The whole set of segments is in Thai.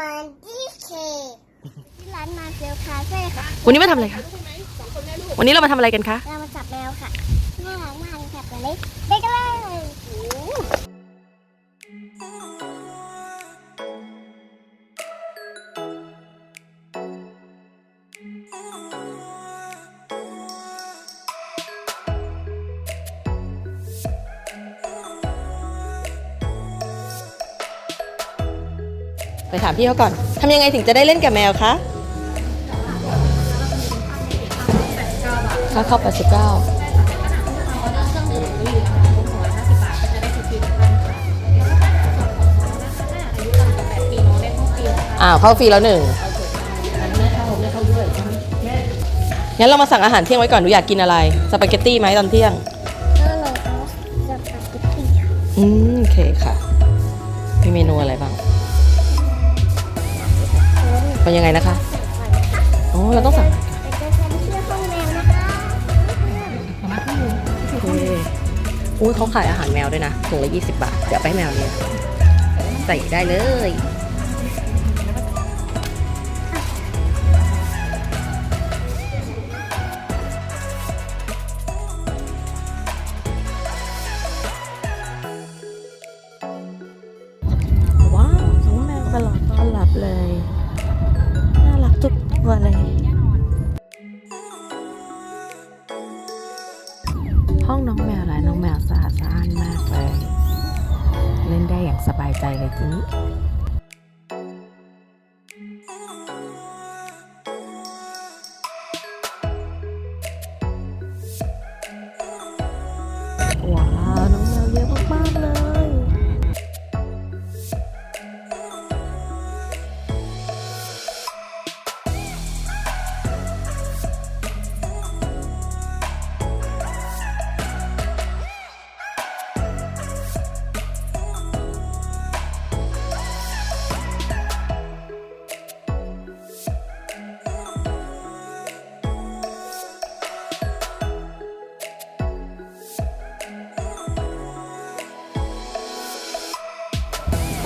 มาที่เคที่ร้านมาเซลคาเฟ่ค่ะวันนี้มาทำอะไรคะ วันนี้เรามาทำอะไรกันคะ เรามาจับแมวค่ะน่ารักมากเลยค่ะตัวเล็กไปกันเไปถามพี่เขาก่อนทำยังไงถึงจะได้เล่นกับแมวคะค่าเข้า89อ้าวเข้าฟรีแล้วหนึ่งงั้นเรามาสั่งอาหารเที่ยงไว้ก่อนหนูอยากกินอะไร สปาเกตตี้ไหมตอนเที่ยงก็เลยเอาจับปาเกตตี้ค่ะอืมโอเคค่ะ มีเมนูอะไรบ้าง เป็นยังไงนะคะอ๋อเราต้องสั่งอกันที่ห้องแมวนะคะโอเคอุ้ยเขาขายอาหารแมวด้วยนะถุงละ20 บาท เดี๋ยวไปให้แมวเนี่ยใส่ได้เลย สบายใจเลยทีนี้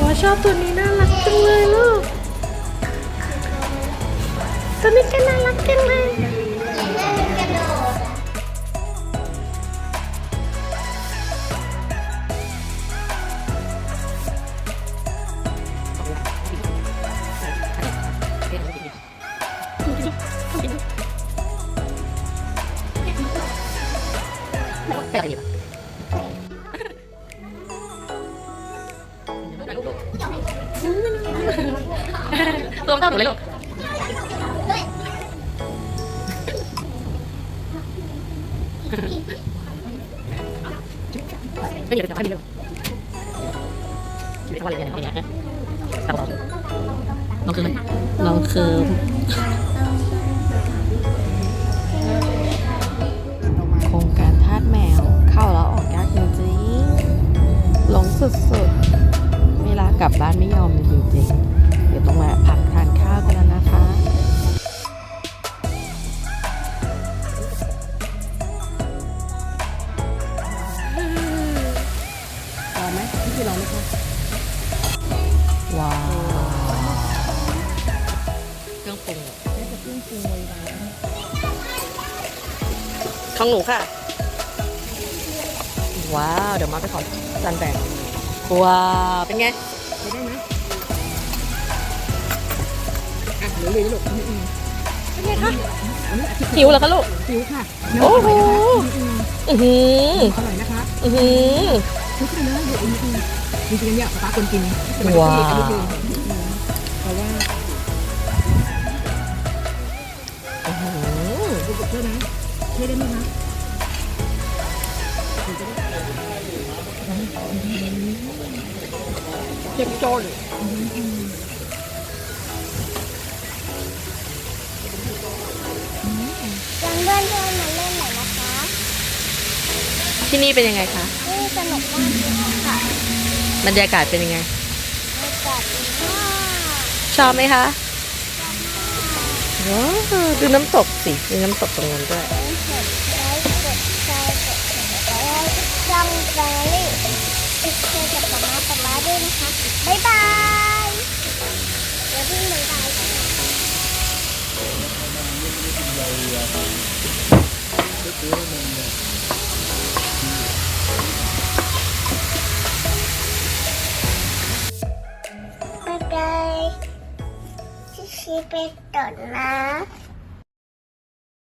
อชอบตัวนี้น่ารักจังเลยลูก ตัวนี้ก็น่ารักจังเลย ตัวมันเท่าหนูเลยลูกไม่อยู่ในจังหวะนี้เลยอยู่ในจังหวะอะไรเนี่ยเนี่ยตาบอดลองคืนไหมลองคืนโครงการทาสแมว เข้าแล้วออกยากจริงๆหลงสุดๆ เวลากลับบ้านไม่ยอมจริงๆ องไหมพี่พี่ลองไหมคะว้าวเครื่องปรุงของหนูค่ะ ว้าว เดี๋ยวมาไปขอจานแบ่งว้าว เป็นไงใช้ได้ไหมอะเหลือเลยลูกอืมอืมเป็นไงคะอันนี้อาทิตย์หิวเหรอคะลูก หิวค่ะโอ้โหอืมอือหืออร่อยนะคะ อือหือ ทุกคนนะเดี๋ยวอืมอืมจริงๆเนี่ยป้าคนกินสมัยว้าวที่เด็กๆอืมเพราะว่าโอือหือเด็กๆด้วยนะช่วยได้ไหมคะเจ็บจนยังเพื่นเพื่อนๆมาเล่นหน่อยนะคะ ที่นี่เป็นยังไงคะ บรรยากาศเป็นยังไง ชอบไหมคะดูน้ำตกสิมีน้ำตกตรงนั้นด้วยช่องแฟรี่ติดเชื่อกับป๊าป๊าป๊าด้วยนะคะ บ๊ายบายเดี๋ยวพึ่งบ๊ายบายกันนะ ที่เป็นต้นนะ